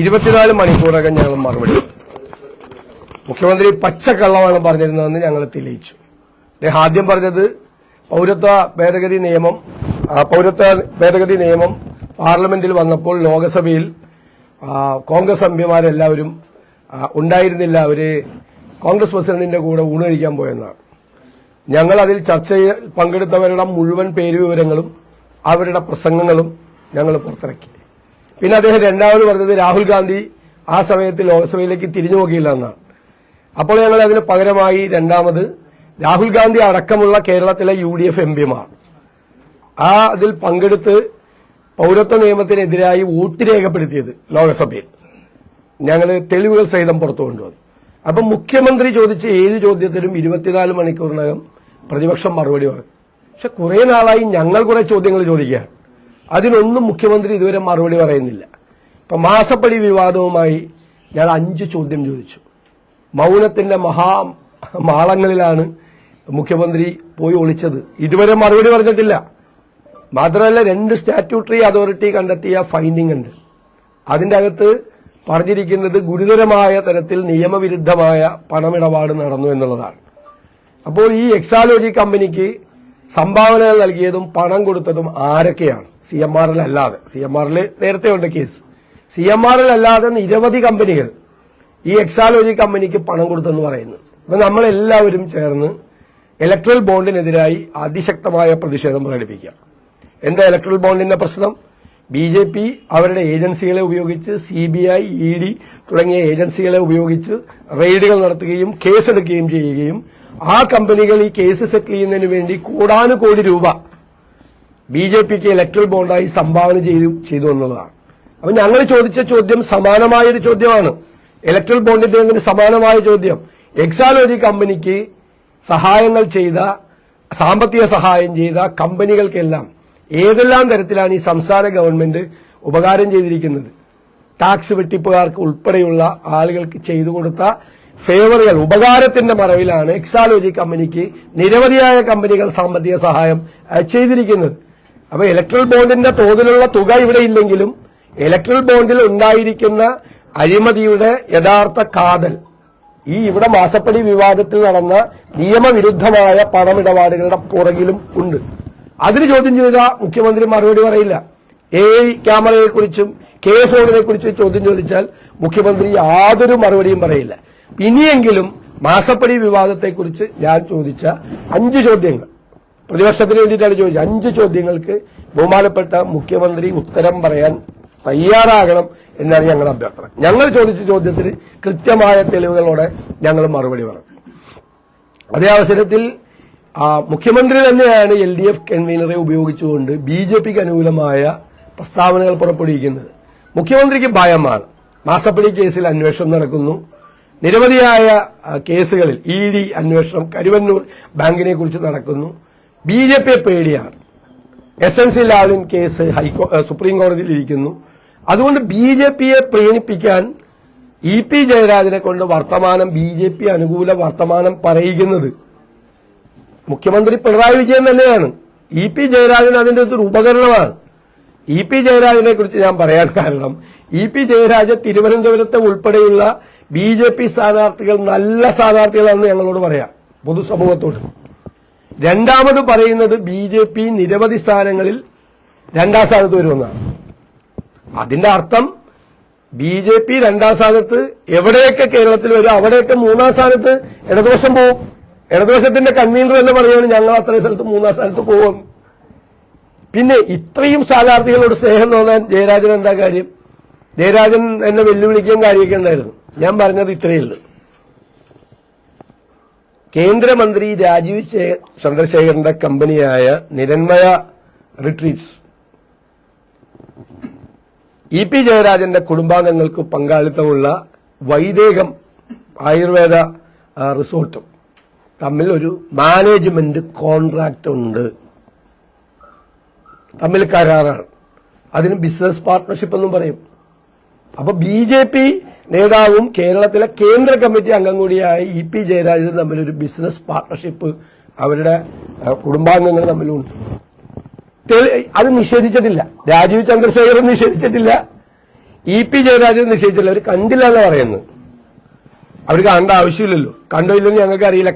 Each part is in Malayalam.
ഇരുപത്തിനാല് മണിക്കൂറകം ഞങ്ങൾ മറുപടി. മുഖ്യമന്ത്രി പച്ചക്കള്ളമാണ് പറഞ്ഞിരുന്നതെന്ന് ഞങ്ങൾ തെളിയിച്ചു. അദ്ദേഹം ആദ്യം പറഞ്ഞത് പൗരത്വ ഭേദഗതി നിയമം പൗരത്വ ഭേദഗതി നിയമം പാർലമെന്റിൽ വന്നപ്പോൾ ലോക്സഭയിൽ കോൺഗ്രസ് എംപിമാരെല്ലാവരും പിമാരെല്ലാവരും ഉണ്ടായിരുന്നില്ല. അവർ കോൺഗ്രസ് പ്രസിഡന്റിന്റെ കൂടെ ഊണ് കഴിക്കാൻ പോയെന്നാണ്. ഞങ്ങൾ അതിൽ ചർച്ചയിൽ പങ്കെടുത്തവരുടെ മുഴുവൻ പേര് വിവരങ്ങളും അവരുടെ പ്രസംഗങ്ങളും ഞങ്ങൾ പുറത്തിറക്കി. പിന്നെ അദ്ദേഹം രണ്ടാമത് പറഞ്ഞത് രാഹുൽ ഗാന്ധി ആ സമയത്ത് ലോക്സഭയിലേക്ക് തിരിഞ്ഞു നോക്കിയില്ല എന്നാണ്. അപ്പോൾ ഞങ്ങൾ അതിന് പകരമായി രണ്ടാമത് രാഹുൽ ഗാന്ധി അടക്കമുള്ള കേരളത്തിലെ യു ഡി എഫ് എം പിമാർ. ആ അതിൽ പങ്കെടുത്ത് പൗരത്വ നിയമത്തിനെതിരായി വോട്ട് രേഖപ്പെടുത്തിയത് ലോക്സഭയിൽ. ഞങ്ങൾ തെളിവുകൾ സഹിതം പുറത്തു കൊണ്ടുവന്നു. അപ്പം മുഖ്യമന്ത്രി ചോദിച്ച ഏത് ചോദ്യത്തിലും ഇരുപത്തിനാല് മണിക്കൂറിനകം പ്രതിപക്ഷം മറുപടി പറഞ്ഞു പക്ഷെ കുറെ നാളായി ഞങ്ങൾ കുറെ ചോദ്യങ്ങൾ ചോദിക്കുകയാണ്. അതിനൊന്നും മുഖ്യമന്ത്രി ഇതുവരെ മറുപടി പറയുന്നില്ല. ഇപ്പൊ മാസപ്പടി വിവാദവുമായി ഞാൻ അഞ്ച് ചോദ്യം ചോദിച്ചു. മൗനത്തിന്റെ മഹാ മാളങ്ങളിലാണ് മുഖ്യമന്ത്രി പോയി ഒളിച്ചത്. ഇതുവരെ മറുപടി പറഞ്ഞിട്ടില്ല. മാത്രമല്ല രണ്ട് സ്റ്റാറ്റ്യൂട്ടറി അതോറിറ്റി കണ്ടെത്തിയ ഫൈൻഡിംഗ് ഉണ്ട്. അതിന്റെ അകത്ത് പറഞ്ഞിരിക്കുന്നത് ഗുരുതരമായ തരത്തിൽ നിയമവിരുദ്ധമായ പണമിടപാട് നടന്നു എന്നുള്ളതാണ്. അപ്പോൾ ഈ എക്സാലോജി കമ്പനിക്ക് സംഭാവനകൾ നൽകിയതും പണം കൊടുത്തതും ആരൊക്കെയാണ്? സി എം ആറിൽ അല്ലാതെ സി എം ആറിൽ നേരത്തെ ഉണ്ട് കേസ്. സി എം ആറിൽ അല്ലാതെ നിരവധി കമ്പനികൾ ഈ എക്സാലോജി കമ്പനിക്ക് പണം കൊടുത്തെന്ന് പറയുന്നത്. അപ്പൊ നമ്മളെല്ലാവരും ചേർന്ന് ഇലക്ട്രൽ ബോണ്ടിനെതിരായി അതിശക്തമായ പ്രതിഷേധം പ്രകടിപ്പിക്കുക. എന്താ ഇലക്ട്രൽ ബോണ്ടിന്റെ പ്രശ്നം? ബി ജെ പി അവരുടെ ഏജൻസികളെ ഉപയോഗിച്ച് C B I E D തുടങ്ങിയ ഏജൻസികളെ ഉപയോഗിച്ച് റെയ്ഡുകൾ നടത്തുകയും കേസെടുക്കുകയും ചെയ്യുകയും ആ കമ്പനികൾ ഈ കേസ് സെറ്റിൽ ചെയ്യുന്നതിന് വേണ്ടി കോടാനുകോടി രൂപ ബി ജെ പിക്ക് ഇലക്ട്രൽ ബോണ്ടായി സംഭാവന ചെയ്തു ചെയ്തു എന്നുള്ളതാണ്. അപ്പൊ ഞങ്ങൾ ചോദിച്ച ചോദ്യം സമാനമായൊരു ചോദ്യമാണ്. ഇലക്ട്രൽ ബോണ്ടിന്റെ സമാനമായ ചോദ്യം. എക്സാലോജി കമ്പനിക്ക് സഹായങ്ങൾ ചെയ്ത സാമ്പത്തിക സഹായം ചെയ്ത കമ്പനികൾക്കെല്ലാം ഏതെല്ലാം തരത്തിലാണ് ഈ സംസ്ഥാന ഗവൺമെന്റ് ഉപകാരം ചെയ്തിരിക്കുന്നത്? ടാക്സ് വെട്ടിപ്പുകാർക്ക് ഉൾപ്പെടെയുള്ള ആളുകൾക്ക് ചെയ്തു കൊടുത്ത ഫേവറുകൾ ഉപകാരത്തിന്റെ മറവിലാണ് എക്സാലോജി കമ്പനിക്ക് നിരവധിയായ കമ്പനികൾ സാമ്പത്തിക സഹായം ചെയ്തിരിക്കുന്നത്. അപ്പൊ ഇലക്ട്രൽ ബോണ്ടിന്റെ തോതിലുള്ള തുക ഇവിടെ ഇല്ലെങ്കിലും ഇലക്ട്രൽ ബോണ്ടിൽ ഉണ്ടായിരിക്കുന്ന അഴിമതിയുടെ യഥാർത്ഥ കാതൽ ഈ ഇവിടെ മാസപ്പടി വിവാദത്തിൽ നടന്ന നിയമവിരുദ്ധമായ പണമിടപാടുകളുടെ പുറകിലും ഉണ്ട്. അതിന് ചോദ്യം ചെയ്ത മുഖ്യമന്ത്രി മറുപടി പറയില്ല. എ ക്യാമറയെക്കുറിച്ചും കെ ഫോണിനെ കുറിച്ചും ചോദ്യം ചോദിച്ചാൽ മുഖ്യമന്ത്രി യാതൊരു മറുപടിയും പറയില്ല. ഇനിയെങ്കിലും മാസപ്പടി വിവാദത്തെക്കുറിച്ച് ഞാൻ ചോദിച്ച അഞ്ച് ചോദ്യങ്ങൾ. പ്രതിപക്ഷത്തിന് വേണ്ടിയിട്ടാണ് ചോദിച്ചത്. അഞ്ച് ചോദ്യങ്ങൾക്ക് ബഹുമാനപ്പെട്ട മുഖ്യമന്ത്രി ഉത്തരം പറയാൻ തയ്യാറാകണം എന്നാണ് ഞങ്ങളുടെ അഭ്യർത്ഥന. ഞങ്ങൾ ചോദിച്ച ചോദ്യത്തിന് കൃത്യമായ തെളിവുകളോടെ ഞങ്ങൾ മറുപടി പറഞ്ഞു. അതേ അവസരത്തിൽ മുഖ്യമന്ത്രി തന്നെയാണ് എൽ ഡി എഫ് കൺവീനറെ ഉപയോഗിച്ചുകൊണ്ട് ബി ജെ പിക്ക് അനുകൂലമായ പ്രസ്താവനകൾ പുറപ്പെടുവിക്കുന്നത്. മുഖ്യമന്ത്രിക്ക് ഭയമാണ്. മാസപ്പടി കേസിൽ അന്വേഷണം നടക്കുന്നു. നിരവധിയായ കേസുകളിൽ ഇ ഡി അന്വേഷണം കരുവന്നൂർ ബാങ്കിനെ കുറിച്ച് നടക്കുന്നു. ബി ജെ പി പേടിയാണ്. S N C Lavalin case ഹൈക്കോ സുപ്രീം കോടതിയിൽ ഇരിക്കുന്നു. അതുകൊണ്ട് ബി ജെ പിയെ പ്രീണിപ്പിക്കാൻ ഇ പി ജയരാജനെ കൊണ്ട് വർത്തമാനം ബി ജെ പി അനുകൂല വർത്തമാനം പറയിക്കുന്നത് മുഖ്യമന്ത്രി പിണറായി വിജയൻ തന്നെയാണ്. ഇ പി ജയരാജൻ അതിന്റെ ഒരു ഉപകരണമാണ്. ഇ പി ജയരാജനെ കുറിച്ച് ഞാൻ പറയാൻ കാരണം ഇ പി ജയരാജൻ തിരുവനന്തപുരത്തെ ഉൾപ്പെടെയുള്ള ബി ജെ പി സ്ഥാനാർത്ഥികൾ നല്ല സ്ഥാനാർത്ഥികളാണെന്ന് ഞങ്ങളോട് പറയാം. പൊതുസമൂഹത്തോട്. രണ്ടാമത് പറയുന്നത് ബി ജെ പി നിരവധി സ്ഥാനങ്ങളിൽ രണ്ടാം സ്ഥാനത്ത് വരുമെന്നാണ്. അതിന്റെ അർത്ഥം ബി ജെ പി രണ്ടാം സ്ഥാനത്ത് എവിടെയൊക്കെ കേരളത്തിൽ വരും അവിടെയൊക്കെ മൂന്നാം സ്ഥാനത്ത് ഇടതുപക്ഷം പോവും. ഇടതുപക്ഷത്തിന്റെ കൺവീനർ എന്ന് പറയുകയാണ് ഞങ്ങൾ അത്രയും സ്ഥലത്ത് മൂന്നാം സ്ഥാനത്ത് പോകും പിന്നെ ഇത്രയും സ്ഥാനാർത്ഥികളോട് സ്നേഹം തോന്നാൻ ജയരാജൻ എന്താ കാര്യം? ജയരാജൻ എന്നെ വെല്ലുവിളിക്കുകയും കാര്യമൊക്കെ ഉണ്ടായിരുന്നു. ഞാൻ പറഞ്ഞത് ഇത്രയേ ഉള്ളൂ. കേന്ദ്രമന്ത്രി രാജീവ് ചന്ദ്രശേഖരന്റെ കമ്പനിയായ നിരന്മയ റിട്രീറ്റ്സ്. ഇ പി ജയരാജന്റെ കുടുംബാംഗങ്ങൾക്ക് പങ്കാളിത്തമുള്ള വൈദേകം ആയുർവേദ റിസോർട്ടും. തമ്മിൽ ഒരു മാനേജ്മെന്റ് കോൺട്രാക്ട് ഉണ്ട്. തമ്മിൽ കരാറാണ്. അതിന് ബിസിനസ് പാർട്ട്ണർഷിപ്പ് എന്നും പറയും. അപ്പൊ ബി ജെ പി നേതാവും കേരളത്തിലെ കേന്ദ്ര കമ്മിറ്റി അംഗം കൂടിയായ ഇ പി ജയരാജനും തമ്മിൽ ഒരു ബിസിനസ് പാർട്ണർഷിപ്പ് അവരുടെ കുടുംബാംഗങ്ങൾ തമ്മിലുണ്ട്. അത് നിഷേധിച്ചിട്ടില്ല. രാജീവ് ചന്ദ്രശേഖരൻ നിഷേധിച്ചിട്ടില്ല. ഇ പി ജയരാജൻ നിഷേധിച്ചില്ല അവർ കണ്ടില്ല എന്ന് പറയുന്നത്. അവർ കാണേണ്ട ആവശ്യമില്ലല്ലോ. കണ്ടോ ഇല്ലെന്ന് ഞങ്ങൾക്ക് അറിയില്ല.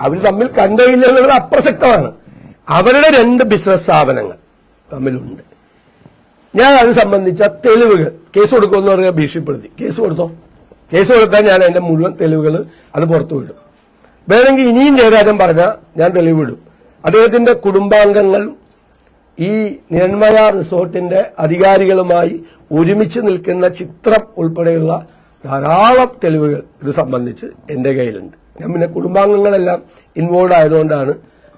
അവർ തമ്മിൽ കണ്ടോ ഇല്ല എന്നുള്ളത് അപ്രസക്തമാണ്. അവരുടെ രണ്ട് ബിസിനസ് സ്ഥാപനങ്ങൾ തമ്മിലുണ്ട്. ഞാൻ അത് സംബന്ധിച്ച തെളിവുകൾ. കേസ് കൊടുക്കുമെന്ന് പറയുക ഭീഷണിപ്പെടുത്തി. കേസ് കൊടുത്തോ? കേസ് കൊടുത്താൽ ഞാൻ അതിന്റെ മുഴുവൻ തെളിവുകൾ അത് പുറത്തു വിടും. വേണമെങ്കിൽ ഇനിയും ജയരാജൻ പറഞ്ഞാൽ ഞാൻ തെളിവ് വിടും. അദ്ദേഹത്തിന്റെ കുടുംബാംഗങ്ങൾ ഈ നിരന്മയ റിസോർട്ടിന്റെ അധികാരികളുമായി ഒരുമിച്ച് നിൽക്കുന്ന ചിത്രം ഉൾപ്പെടെയുള്ള ധാരാളം തെളിവുകൾ ഇത് സംബന്ധിച്ച് എന്റെ കയ്യിലുണ്ട്. ഞാൻ പിന്നെ കുടുംബാംഗങ്ങളെല്ലാം ഇൻവോൾവ് ആയതുകൊണ്ടാണ്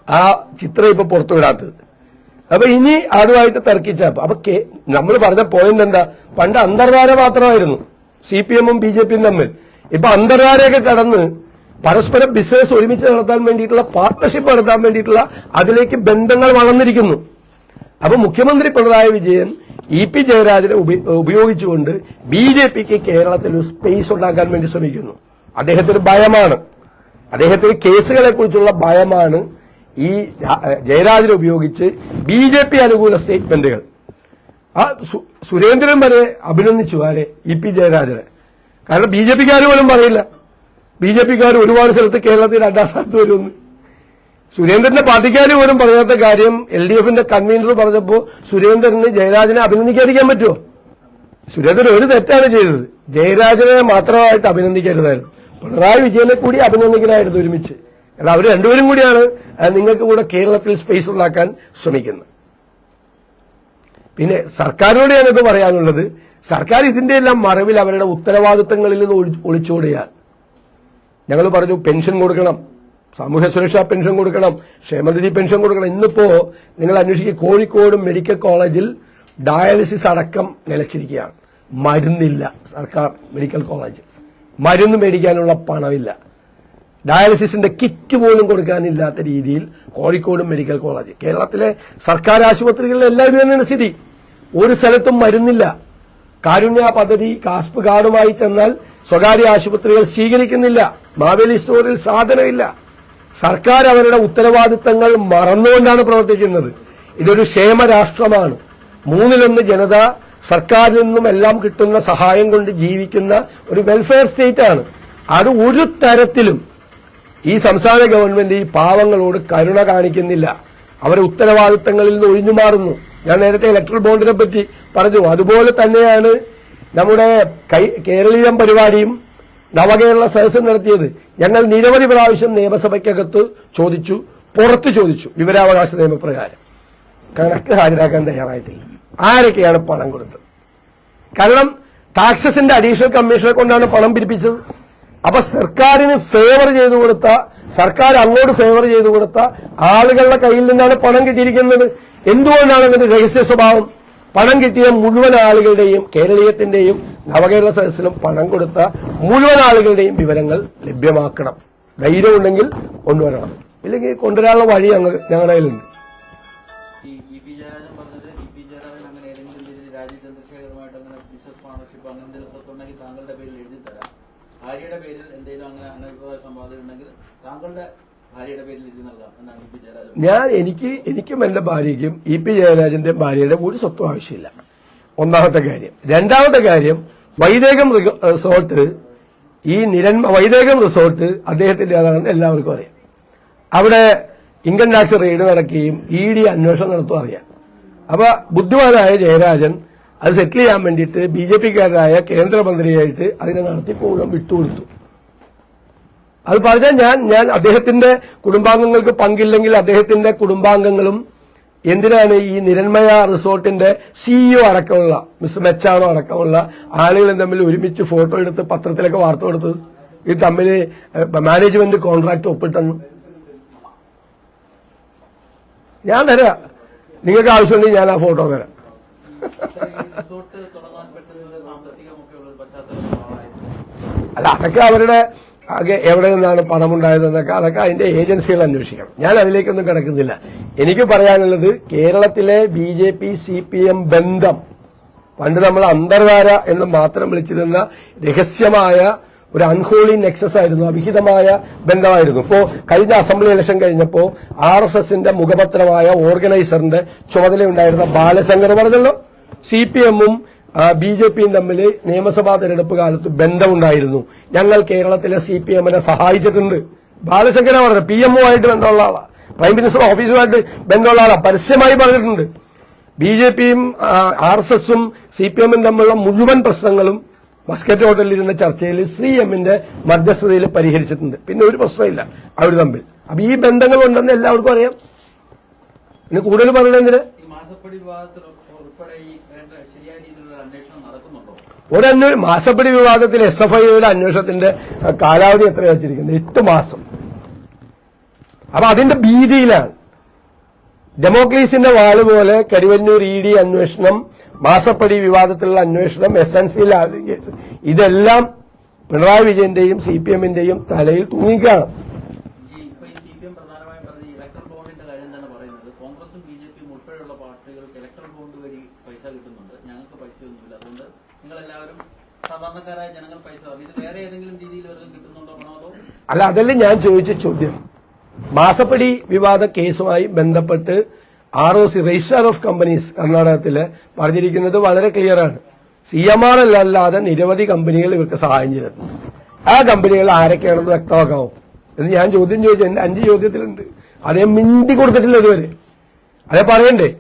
ആ ചിത്രം ഇപ്പൊ പുറത്തുവിടാത്തത് അപ്പൊ ഇനി അതുമായിട്ട് തർക്കിച്ച അപ്പൊ നമ്മൾ പറഞ്ഞ പോയിന്റ് എന്താ? പണ്ട് അന്തർധാര മാത്രമായിരുന്നു. സി പി എമ്മും ബി ജെ പിയും തമ്മിൽ. ഇപ്പൊ അന്തർധാരയൊക്കെ കടന്ന് പരസ്പരം ബിസിനസ് ഒരുമിച്ച് നടത്താൻ വേണ്ടിയിട്ടുള്ള പാർട്ട്ണർഷിപ്പ് നടത്താൻ വേണ്ടിയിട്ടുള്ള അതിലേക്ക് ബന്ധങ്ങൾ വളർന്നിരിക്കുന്നു. അപ്പൊ മുഖ്യമന്ത്രി പിണറായി വിജയൻ ഇ പി ജയരാജനെ ഉപയോഗിച്ചുകൊണ്ട് ബി ജെ പിക്ക് കേരളത്തിൽ ഒരു സ്പേസ് ഉണ്ടാക്കാൻ വേണ്ടി ശ്രമിക്കുന്നു. അദ്ദേഹത്തിന് ഭയമാണ്. അദ്ദേഹത്തിന് കേസുകളെ കുറിച്ചുള്ള ഭയമാണ് ഈ ജയരാജനെ ഉപയോഗിച്ച് ബി ജെ പി അനുകൂല സ്റ്റേറ്റ്മെന്റുകൾ. ആ സുരേന്ദ്രൻ വരെ അഭിനന്ദിച്ചു ആരെ? ഇ പി ജയരാജനെ. കാരണം ബി ജെ പിക്കാർ പോലും പറയില്ല. ബി ജെ പിക്കാർ ഒരുപാട് സ്ഥലത്ത് കേരളത്തിൽ രണ്ടാം സ്ഥാനത്ത് വരുമെന്ന്. സുരേന്ദ്രന്റെ പാർട്ടിക്കാർ പോലും പറയാത്ത കാര്യം എൽ ഡി എഫിന്റെ കൺവീനർ പറഞ്ഞപ്പോ സുരേന്ദ്രന് ജയരാജനെ അഭിനന്ദിക്കാതിരിക്കാൻ പറ്റുമോ? സുരേന്ദ്രൻ ഒരു തെറ്റാണ് ചെയ്തത്. ജയരാജനെ മാത്രമായിട്ട് അഭിനന്ദിക്കരുതായിരുന്നു. പിണറായി വിജയനെ കൂടി അഭിനന്ദിക്കലായിരുന്നു ഒരുമിച്ച്. കാരണം അവർ രണ്ടുപേരും കൂടിയാണ് നിങ്ങൾക്ക് കൂടെ കേരളത്തിൽ സ്പേസ് ഉണ്ടാക്കാൻ ശ്രമിക്കുന്നത്. പിന്നെ സർക്കാരിനോട് ഞാനത് പറയാനുള്ളത് സർക്കാർ ഇതിന്റെ എല്ലാം മറവിൽ അവരുടെ ഉത്തരവാദിത്തങ്ങളിൽ നിന്ന് ഒളി- ഒളിച്ചോടുകയാണ്. ഞങ്ങൾ പറഞ്ഞു പെൻഷൻ കൊടുക്കണം സാമൂഹ്യ സുരക്ഷാ പെൻഷൻ കൊടുക്കണം ക്ഷേമനിധി പെൻഷൻ കൊടുക്കണം. ഇന്നിപ്പോ നിങ്ങൾ അന്വേഷിക്കുക കോഴിക്കോട് മെഡിക്കൽ കോളേജിൽ ഡയാലിസിസ് അടക്കം നിലച്ചിരിക്കുകയാണ്. മരുന്നില്ല സർക്കാർ മെഡിക്കൽ കോളേജിൽ. മരുന്ന് മേടിക്കാനുള്ള പണമില്ല. ഡയാലിസിസിന്റെ കിറ്റ് പോലും കൊടുക്കാനില്ലാത്ത രീതിയിൽ കോഴിക്കോട് മെഡിക്കൽ കോളേജ് കേരളത്തിലെ സർക്കാർ ആശുപത്രികളിലെല്ലാം ഇത് തന്നെയാണ് സ്ഥിതി. ഒരു സ്ഥലത്തും മരുന്നില്ല. കാരുണ്യ പദ്ധതി കാസ്പ് കാർഡുമായി ചെന്നാൽ സ്വകാര്യ ആശുപത്രികൾ സ്വീകരിക്കുന്നില്ല. മാവേലി സ്റ്റോറിൽ സാധനമില്ല. സർക്കാർ അവരുടെ ഉത്തരവാദിത്തങ്ങൾ മറന്നുകൊണ്ടാണ് പ്രവർത്തിക്കുന്നത്. ഇതൊരു ക്ഷേമ രാഷ്ട്രമാണ് മൂന്നിലൊന്ന് ജനത സർക്കാരിൽ നിന്നും എല്ലാം കിട്ടുന്ന സഹായം കൊണ്ട് ജീവിക്കുന്ന ഒരു വെൽഫെയർ സ്റ്റേറ്റ് ആണ്. അത് ഒരു തരത്തിലും ഈ സംസ്ഥാന ഗവൺമെന്റ് ഈ പാവങ്ങളോട് കരുണ കാണിക്കുന്നില്ല. അവരെ ഉത്തരവാദിത്തങ്ങളിൽ നിന്ന് ഒഴിഞ്ഞു മാറുന്നു. ഞാൻ നേരത്തെ ഇലക്ട്രൽ ബോണ്ടിനെ പറ്റി പറഞ്ഞു. അതുപോലെ തന്നെയാണ് നമ്മുടെ കേരളീയം പരിപാടിയും നവകേരള സദസ്സും നടത്തിയത്. ഞങ്ങൾ നിരവധി പ്രാവശ്യം നിയമസഭയ്ക്കകത്ത് ചോദിച്ചു പുറത്തു ചോദിച്ചു വിവരാവകാശ നിയമപ്രകാരം. കണക്ക് ഹാജരാക്കാൻ തയ്യാറായിട്ടില്ല. ആരൊക്കെയാണ് പണം കൊടുത്തത്? കാരണം ടാക്സസിന്റെ അഡീഷണൽ കമ്മീഷനെ കൊണ്ടാണ് പണം പിരിപ്പിച്ചത്. അപ്പൊ സർക്കാരിന് ഫേവർ ചെയ്തു കൊടുത്ത സർക്കാർ അങ്ങോട്ട് ഫേവർ ചെയ്തു കൊടുത്ത ആളുകളുടെ കയ്യിൽ നിന്നാണ് പണം കിട്ടിയിരിക്കുന്നത്. എന്തുകൊണ്ടാണ് അതിന്റെ രഹസ്യ സ്വഭാവം? പണം കിട്ടിയ മുഴുവൻ ആളുകളുടെയും കേരളീയത്തിന്റെയും നവകേരള സദസ്സിലും പണം കൊടുത്ത മുഴുവൻ ആളുകളുടെയും വിവരങ്ങൾ ലഭ്യമാക്കണം. ധൈര്യമുണ്ടെങ്കിൽ കൊണ്ടുവരണം. ഇല്ലെങ്കിൽ കൊണ്ടുവരാനുള്ള വഴി ഞങ്ങൾ ഞങ്ങളുടെ കയ്യിലുണ്ട് ഈ ഇ പി ജയരാജൻ പറഞ്ഞത് ഇ പി ജയരാജൻ അങ്ങനെ ഏതെങ്കിലും രീതിയിൽ രാജീവ് ചന്ദ്രശേഖറുമായിട്ട് അങ്ങനെ ബിസിനസ് പാർട്ണർഷിപ്പ് അങ്ങനെ എന്തെങ്കിലും സ്വത്തുണ്ടെങ്കിൽ താങ്കളുടെ പേരിൽ എഴുതി തരാം ഭാര്യയുടെ പേരിൽ എന്തെങ്കിലും അങ്ങനെ അനധികൃത സമ്പാദ്യം ഉണ്ടെങ്കിൽ താങ്കളുടെ ഞാൻ എനിക്ക് എനിക്കും എന്റെ ഭാര്യയ്ക്കും ഇ പി ജയരാജന്റെ ഭാര്യയുടെ ഒരു സ്വത്തും ആവശ്യമില്ല. ഒന്നാമത്തെ കാര്യം. രണ്ടാമത്തെ കാര്യം വൈദേകം റിസോർട്ട് ഈ നിരന്മ വൈദേകം റിസോർട്ട് അദ്ദേഹത്തിന്റെ അതാണെന്ന് എല്ലാവർക്കും അറിയാം. അവിടെ ഇൻകം ടാക്സ് റെയ്ഡ് നടക്കുകയും ഇ ഡി അന്വേഷണം നടത്തുക അറിയാം. അപ്പൊ ബുദ്ധിമാനായ ജയരാജൻ അത് സെറ്റിൽ ചെയ്യാൻ വേണ്ടിയിട്ട് ബി ജെ പിക്കാരനായ കേന്ദ്രമന്ത്രിയായിട്ട് അതിനെ നടത്തി മുഴുവൻ വിട്ടുകൊടുത്തു. അത് പറഞ്ഞാൽ ഞാൻ ഞാൻ അദ്ദേഹത്തിന്റെ കുടുംബാംഗങ്ങൾക്ക് പങ്കില്ലെങ്കിൽ അദ്ദേഹത്തിന്റെ കുടുംബാംഗങ്ങളും എന്തിനാണ് ഈ നിരന്മയ റിസോർട്ടിന്റെ സിഇഒ അടക്കമുള്ള മിസ് മെച്ചാണോ അടക്കമുള്ള ആളുകളും തമ്മിൽ ഒരുമിച്ച് ഫോട്ടോ എടുത്ത് പത്രത്തിലൊക്കെ വാർത്ത കൊടുത്തത് ഇത് തമ്മിൽ മാനേജ്മെന്റ് കോൺട്രാക്ട് ഒപ്പിട്ടെന്ന് ഞാൻ തരാം. നിങ്ങൾക്ക് ആവശ്യമുണ്ടെങ്കിൽ ഞാൻ ആ ഫോട്ടോ തരാം. അല്ല അതൊക്കെ അവരുടെ ആകെ എവിടെ നിന്നാണ് പണം ഉണ്ടായതെന്നൊക്കെ അതൊക്കെ അതിന്റെ ഏജൻസികൾ അന്വേഷിക്കണം. ഞാൻ അതിലേക്കൊന്നും കിടക്കുന്നില്ല. എനിക്ക് പറയാനുള്ളത് കേരളത്തിലെ B J P C P M ബന്ധം പണ്ട് നമ്മൾ അന്തർധാര എന്ന് മാത്രം വിളിച്ചിരുന്ന രഹസ്യമായ ഒരു അൺഹോളി നെക്സസ് ആയിരുന്നു അവിഹിതമായ ബന്ധമായിരുന്നു. ഇപ്പോ കഴിഞ്ഞ അസംബ്ലി ഇലക്ഷൻ കഴിഞ്ഞപ്പോ ആർ എസ് എസിന്റെ മുഖപത്രമായ ഓർഗനൈസറിന്റെ ചുമതലയുണ്ടായിരുന്ന ബാലശങ്കർ പറഞ്ഞല്ലോ. സി പി എമ്മും ബി ജെ പിയും തമ്മിൽ നിയമസഭാ തെരഞ്ഞെടുപ്പ് കാലത്ത് ബന്ധമുണ്ടായിരുന്നു. ഞങ്ങൾ കേരളത്തിലെ സി പി എമ്മിനെ സഹായിച്ചിട്ടുണ്ട്. ബാലശങ്കര പറഞ്ഞു പി എമ്മുമായിട്ട് ബന്ധമുള്ള ആളാണ് പ്രൈം മിനിസ്റ്റർ ഓഫീസുമായിട്ട് ബന്ധമുള്ള ആളാണ് പരസ്യമായി പറഞ്ഞിട്ടുണ്ട്. ബി ജെ പിയും ആർ എസ് എസും സി പി എമ്മും തമ്മിലുള്ള മുഴുവൻ പ്രശ്നങ്ങളും മസ്കറ്റ് ഹോട്ടലിൽ ഇരുന്ന ചർച്ചയിൽ സി എമ്മിന്റെ മധ്യസ്ഥതയിൽ പരിഹരിച്ചിട്ടുണ്ട്. പിന്നെ ഒരു പ്രശ്നമില്ല അവർ തമ്മിൽ. അപ്പൊ ഈ ബന്ധങ്ങൾ ഉണ്ടെന്ന് എല്ലാവർക്കും അറിയാം. പിന്നെ കൂടുതൽ പറയണെന്തിന് അന്വേഷണം ഒരു അന്വേഷണം മാസപ്പടി വിവാദത്തിൽ എസ് എഫ് ഐയുടെ അന്വേഷണത്തിന്റെ കാലാവധി എത്ര വെച്ചിരിക്കുന്നത്? എട്ട് മാസം. അപ്പൊ അതിന്റെ ഭീതിയിലാണ്. ഡെമോക്രീസിന്റെ വാൾ പോലെ കരിവന്നൂർ ഇ ഡി അന്വേഷണം മാസപ്പടി വിവാദത്തിലുള്ള അന്വേഷണം എസ് എൻ സി കേസ് ഇതെല്ലാം പിണറായി വിജയന്റെയും സി പി എമ്മിന്റെയും തലയിൽ തൂങ്ങിക്കാണ് ഈ ഇപ്പൊ ഈ സി പി എം പ്രധാനമായും പറഞ്ഞ ഈ ഇലക്ട്രൽ ബോണ്ടിന്റെ കാര്യം തന്നെ പറയുന്നത് കോൺഗ്രസും ബി ജെ പിയും ഉൾപ്പെടെയുള്ള പാർട്ടികൾക്ക് ഇലക്ട്രൽ ബോണ്ട് വഴി പൈസ കിട്ടുന്നുണ്ട്. ഞങ്ങൾക്ക് പൈസയൊന്നുമില്ല. അതുകൊണ്ട് നിങ്ങൾ എല്ലാവരും സാധാരണക്കാരായ ജനങ്ങൾ പൈസ. ഇത് വേറെ ഏതെങ്കിലും രീതിയിൽ അവർക്ക് കിട്ടുന്നുണ്ടോ അല്ല അതല്ലേ ഞാൻ ചോദിച്ച ചോദ്യം. മാസപ്പടി വിവാദ കേസുമായി ബന്ധപ്പെട്ട് R O C registrar of companies കർണാടകത്തിൽ പറഞ്ഞിരിക്കുന്നത് വളരെ ക്ലിയറാണ് സി എം ആർ അല്ലാതെ നിരവധി കമ്പനികൾ ഇവർക്ക് സഹായം ചെയ്തിട്ടുണ്ട്. ആ കമ്പനികൾ ആരൊക്കെയാണെന്ന് വ്യക്തമാക്കാമോ? എന്ന് ഞാൻ ചോദ്യം ചോദിച്ചു. എന്റെ അഞ്ച് ചോദ്യത്തിലുണ്ട്. അതേ മിണ്ടി കൊടുത്തിട്ടില്ല ഇതുവരെ. അതേ പറയണ്ടേ?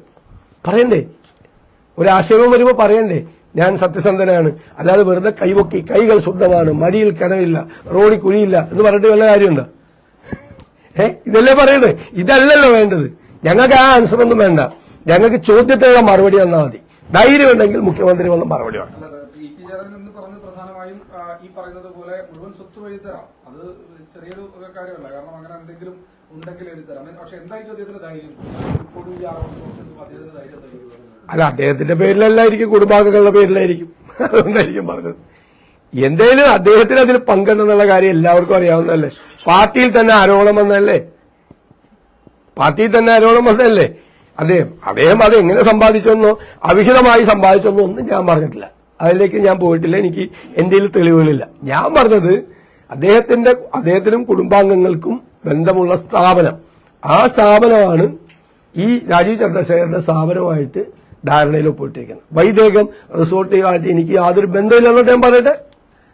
പറയണ്ടേ? ഒരു ആക്ഷേപം വരുമ്പോ പറയണ്ടേ? ഞാൻ സത്യസന്ധനാണ്. അല്ലാതെ വെറുതെ കൈവൊക്കി കൈകൾ ശുദ്ധമാണ് മടിയിൽ കനവില്ല റോഡിൽ കുഴിയില്ല എന്ന് പറഞ്ഞിട്ട് വല്ല കാര്യമുണ്ടോ? ഏ ഇതല്ലേ പറയണ്ടേ ഇതല്ലല്ലോ വേണ്ടത്. ഞങ്ങൾക്ക് ആ ആൻസർ ഒന്നും വേണ്ട. ഞങ്ങൾക്ക് ചോദ്യത്തിനുള്ള മറുപടി തന്നാൽ മതി. ധൈര്യം ഉണ്ടെങ്കിൽ മുഖ്യമന്ത്രി വന്ന മറുപടി വേണം പ്രധാനമായും ഈ പറയുന്നത് പോലെ മുഴുവൻ സ്വത്ത് വഴി തരാം അത് ചെറിയൊരു കാര്യമല്ല. കാരണം അങ്ങനെ എന്തെങ്കിലും അല്ല അദ്ദേഹത്തിന്റെ പേരിലല്ലായിരിക്കും കുടുംബാംഗങ്ങളുടെ പേരിലായിരിക്കും. അതുകൊണ്ടായിരിക്കും പറഞ്ഞത്. എന്തേലും അദ്ദേഹത്തിന് അതിൽ പങ്കുണ്ടെന്നുള്ള കാര്യം എല്ലാവർക്കും അറിയാവുന്നതല്ലേ? പാർട്ടിയിൽ തന്നെ ആരോപണം വന്നതല്ലേ? പാർട്ടിയിൽ തന്നെ ആരോപണം വന്നതല്ലേ? അദ്ദേഹം അദ്ദേഹം അത് എങ്ങനെ സമ്പാദിച്ചെന്നോ അവിഹിതമായി സമ്പാദിച്ചെന്നോ ഒന്നും ഞാൻ പറഞ്ഞിട്ടില്ല. അതിലേക്ക് ഞാൻ പോയിട്ടില്ല. എനിക്ക് എന്റെ തെളിവുകളില്ല. ഞാൻ പറഞ്ഞത് അദ്ദേഹത്തിന്റെ അദ്ദേഹത്തിനും കുടുംബാംഗങ്ങൾക്കും ബന്ധമുള്ള സ്ഥാപനം. ആ സ്ഥാപനമാണ് ഈ രാജീവ് ചന്ദ്രശേഖരന്റെ സ്ഥാപനമായിട്ട് ധാരണയിൽ ഒപ്പിട്ടിരിക്കുന്നത്. വൈദേഹം റിസോർട്ടുമായിട്ട് എനിക്ക് യാതൊരു ബന്ധമില്ലെന്ന് ഞാൻ പറയട്ടെ?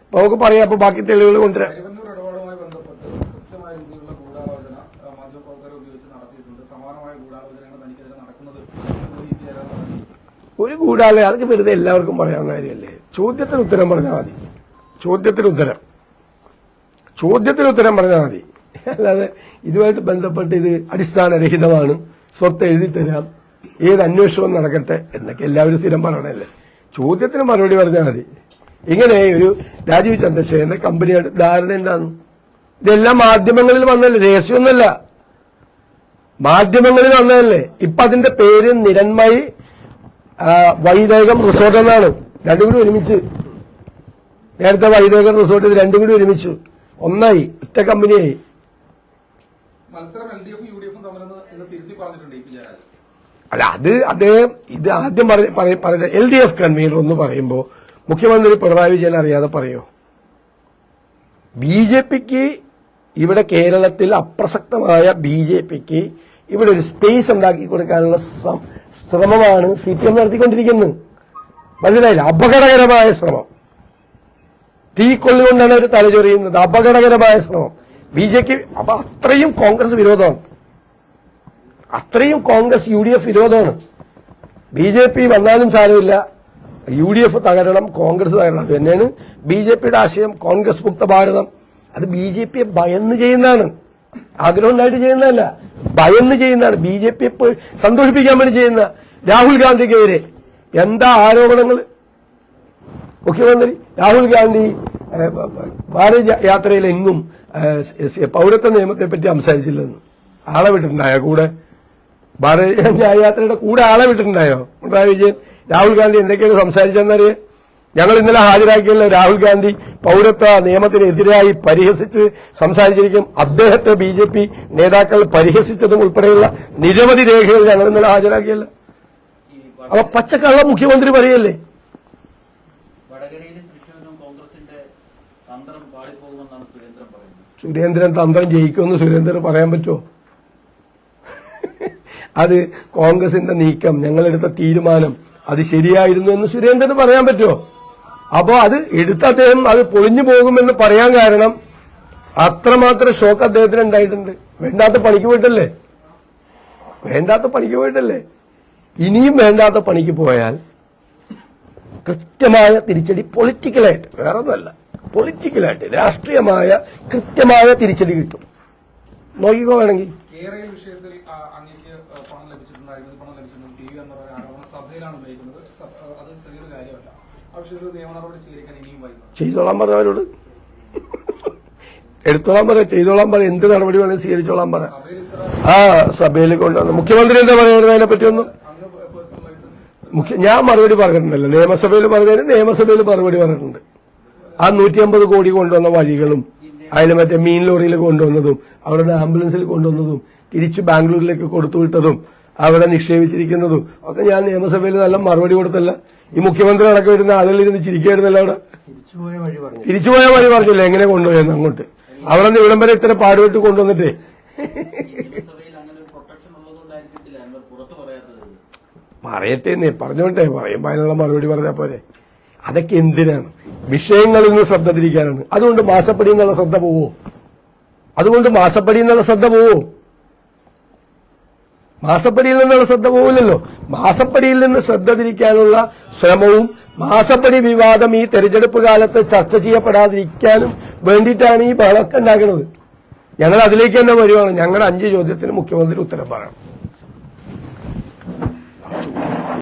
അപ്പൊ നമുക്ക് പറയാം അപ്പൊ ബാക്കി തെളിവുകൾ കൊണ്ടുവരാം. ഒരു കൂടാലെ അതൊക്കെ വെറുതെ എല്ലാവർക്കും പറയാവുന്ന കാര്യമല്ലേ? ചോദ്യത്തിന് ഉത്തരം പറഞ്ഞാൽ മതി. ചോദ്യത്തിന് ഉത്തരം. ചോദ്യത്തിന് ഉത്തരം പറഞ്ഞാൽ മതി. അല്ലാതെ ഇതുമായിട്ട് ബന്ധപ്പെട്ട് ഇത് അടിസ്ഥാനരഹിതമാണ്. സ്വത്ത് എഴുതി തരാം. ഏത് അന്വേഷണവും നടക്കട്ടെ എന്നൊക്കെ എല്ലാവരും സ്ഥിരം പറയണല്ലേ ചോദ്യത്തിന് മറുപടി പറഞ്ഞാൽ മതി. ഇങ്ങനെ ഒരു രാജീവ് ചന്ദ്രശേഖരന്റെ കമ്പനിയായിട്ട് ധാരണ എന്താണ് ഇതെല്ലാം മാധ്യമങ്ങളിൽ വന്നല്ലേ രഹസ്യമൊന്നുമല്ല. മാധ്യമങ്ങളിൽ വന്നതല്ലേ? ഇപ്പൊ അതിന്റെ പേര് നിരന്മയി വൈദേകം റിസോർട്ട് എന്നാണ്. രണ്ടും കൂടി ഒരുമിച്ച്. നേരത്തെ വൈദേകം റിസോർട്ട് ഇത് രണ്ടും കൂടി ഒരുമിച്ചു. ഒന്നായി. ഒറ്റ കമ്പനിയായി പറഞ്ഞിട്ടുണ്ട് അല്ല അത് അദ്ദേഹം ഇത് ആദ്യം പറ- പറ- പറഞ്ഞ എൽ ഡി എഫ് കൺവീനർ എന്ന് പറയുമ്പോൾ മുഖ്യമന്ത്രി പിണറായി വിജയൻ അറിയാതെ പറയോ? ബി ജെ പിക്ക് ഇവിടെ കേരളത്തിൽ അപ്രസക്തമായ ബി ജെ പിക്ക് ഇവിടെ ഒരു സ്പേസ് ഉണ്ടാക്കി കൊടുക്കാനുള്ള ശ്രമമാണ് സി പി എം നടത്തിക്കൊണ്ടിരിക്കുന്നത്. മനസ്സിലായില്ല? അപകടകരമായ ശ്രമം. തീക്കൊള്ളുകൊണ്ടാണ് അവർ തലചൊറിയുന്നത്. അപകടകരമായ ശ്രമം. ബി ജെ പി അപ്പൊ അത്രയും കോൺഗ്രസ് വിരോധമാണ്. അത്രയും കോൺഗ്രസ് യു ഡി എഫ് വിരോധമാണ്. ബി ജെ പി വന്നാലും സാരമില്ല. യു ഡി എഫ് തകരണം കോൺഗ്രസ് തകരണം. അത് തന്നെയാണ് ബി ജെ പിയുടെ ആശയം കോൺഗ്രസ് മുക്ത ഭാരതം. അത് ബി ജെ പിയെ ഭയന്ന് ചെയ്യുന്നതാണ്. ആഗ്രഹം ഉണ്ടായിട്ട് ചെയ്യുന്നതല്ല. ഭയന്ന് ചെയ്യുന്നതാണ്. ബി ജെ പിയെ സന്തോഷിപ്പിക്കാൻ വേണ്ടി ചെയ്യുന്ന രാഹുൽ ഗാന്ധിക്കെതിരെ എന്താ ആരോപണങ്ങൾ? മുഖ്യമന്ത്രി രാഹുൽ ഗാന്ധി ഭാരത യാത്രയിൽ എങ്ങും പൗരത്വ നിയമത്തെ പറ്റി സംസാരിച്ചില്ലെന്ന്. ആളെ വിട്ടിട്ടുണ്ടായോ കൂടെ? ഭാരതീയ ന്യായ യാത്രയുടെ കൂടെ ആളെ വിട്ടിട്ടുണ്ടായോ? പിണറായി വിജയൻ രാഹുൽ ഗാന്ധി എന്തൊക്കെയാണ് സംസാരിച്ചെന്നറിയേ? ഞങ്ങൾ ഇന്നലെ ഹാജരാക്കിയല്ലോ രാഹുൽ ഗാന്ധി പൗരത്വ നിയമത്തിനെതിരായി പരിഹസിച്ച് സംസാരിച്ചിരിക്കും. അദ്ദേഹത്തെ ബി ജെ പി നേതാക്കൾ പരിഹസിച്ചതും ഉൾപ്പെടെയുള്ള നിരവധി രേഖകൾ ഞങ്ങൾ ഇന്നലെ ഹാജരാക്കിയല്ലോ. അപ്പൊ പച്ചക്കള്ള മുഖ്യമന്ത്രി പറയല്ലേ വടകരയിലും തൃശ്ശൂരിലും കോൺഗ്രസിന്റെ തന്ത്രം പാളിപ്പോകുമെന്നാണ് സുരേന്ദ്രൻ പറയുന്നത് സുരേന്ദ്രൻ തന്ത്രം ജയിക്കുമെന്ന് സുരേന്ദ്രൻ പറയാൻ പറ്റുമോ? അത് കോൺഗ്രസിന്റെ നീക്കം ഞങ്ങളെടുത്ത തീരുമാനം അത് ശരിയായിരുന്നു എന്ന് സുരേന്ദ്രന് പറയാൻ പറ്റുമോ? അപ്പോ അത് എടുത്ത അദ്ദേഹം അത് പൊളിഞ്ഞു പോകുമെന്ന് പറയാൻ കാരണം അത്രമാത്രം ഷോക്ക് അദ്ദേഹത്തിന് ഉണ്ടായിട്ടുണ്ട്. വേണ്ടാത്ത പണിക്ക് പോയിട്ടല്ലേ? വേണ്ടാത്ത പണിക്ക് പോയിട്ടല്ലേ? ഇനിയും വേണ്ടാത്ത പണിക്ക് പോയാൽ കൃത്യമായ തിരിച്ചടി പൊളിറ്റിക്കലായിട്ട് വേറെ ഒന്നുമല്ല പൊളിറ്റിക്കലായിട്ട് രാഷ്ട്രീയമായ കൃത്യമായ തിരിച്ചടി കിട്ടും. നോക്കിക്കോ വേണമെങ്കിൽ. ചെയ്തോളാൻ പറഞ്ഞവരോട് എടുത്തോളാൻ പറ ചെയ്തോളാൻ പറ. എന്ത് നടപടി വേണമെങ്കിൽ സ്വീകരിച്ചോളാൻ പറ. ആ സഭയിൽ കൊണ്ടുവന്നു. മുഖ്യമന്ത്രി എന്താ പറയുന്നത്? അതിനെ പറ്റിയൊന്നും. അങ്ങ് പേഴ്സണലായിട്ട് മുഖ്യ ഞാൻ മറുപടി പറഞ്ഞിട്ടുണ്ടല്ലോ. നിയമസഭയിൽ പറഞ്ഞതിന് നിയമസഭയിൽ മറുപടി പറഞ്ഞിട്ടുണ്ട്. ആ നൂറ്റി അമ്പത് കോടി കൊണ്ടുവന്ന വഴികളും അതിൽ മറ്റേ മീൻ ലോറിയിൽ കൊണ്ടുവന്നതും അവരുടെ ആംബുലൻസിൽ കൊണ്ടുവന്നതും തിരിച്ച് ബാംഗ്ലൂരിലേക്ക് കൊടുത്തുവിട്ടതും അവിടെ നിക്ഷേപിച്ചിരിക്കുന്നതും ഒക്കെ ഞാൻ നിയമസഭയിൽ നല്ല മറുപടി കൊടുത്തല്ല. ഈ മുഖ്യമന്ത്രി അടക്കം വരുന്ന ആളുകൾ ഇരുന്ന് ചിരിക്കായിരുന്നല്ലോ അവിടെ. തിരിച്ചുപോയ വഴി പറഞ്ഞു. തിരിച്ചുപോയ വഴി പറഞ്ഞില്ല? എങ്ങനെ കൊണ്ടുപോയെന്ന് അങ്ങോട്ട്. അവിടെ നിന്ന് ഇവിടം വരെ ഇത്ര പാടുപെട്ട് കൊണ്ടുവന്നിട്ടേ. പറയട്ടെ പറഞ്ഞോട്ടെ. പറയുമ്പോ അതിനുള്ള മറുപടി പറഞ്ഞാൽ പോരെ. അതൊക്കെ എന്തിനാണ്? വിഷയങ്ങളിൽ നിന്ന് ശ്രദ്ധ തിരിക്കാനാണ്. അതുകൊണ്ട് മാസപ്പടി എന്നുള്ള ശ്രദ്ധ പോവോ? അതുകൊണ്ട് മാസപ്പടി എന്നുള്ള ശ്രദ്ധ പോവോ? മാസപ്പടിയിൽ നിന്നുള്ള ശ്രദ്ധ പോവില്ലല്ലോ. മാസപ്പടിയിൽ നിന്ന് ശ്രദ്ധ തിരിക്കാനുള്ള ശ്രമവും മാസപ്പടി വിവാദം ഈ തെരഞ്ഞെടുപ്പ് കാലത്ത് ചർച്ച ചെയ്യപ്പെടാതിരിക്കാനും വേണ്ടിയിട്ടാണ് ഈ ബഹളമൊക്കെ ഉണ്ടാക്കുന്നത് ഞങ്ങൾ അതിലേക്ക് തന്നെ വരുവാണ്. ഞങ്ങളുടെ അഞ്ച് ചോദ്യത്തിന് മുഖ്യമന്ത്രി ഉത്തരം പറയണം.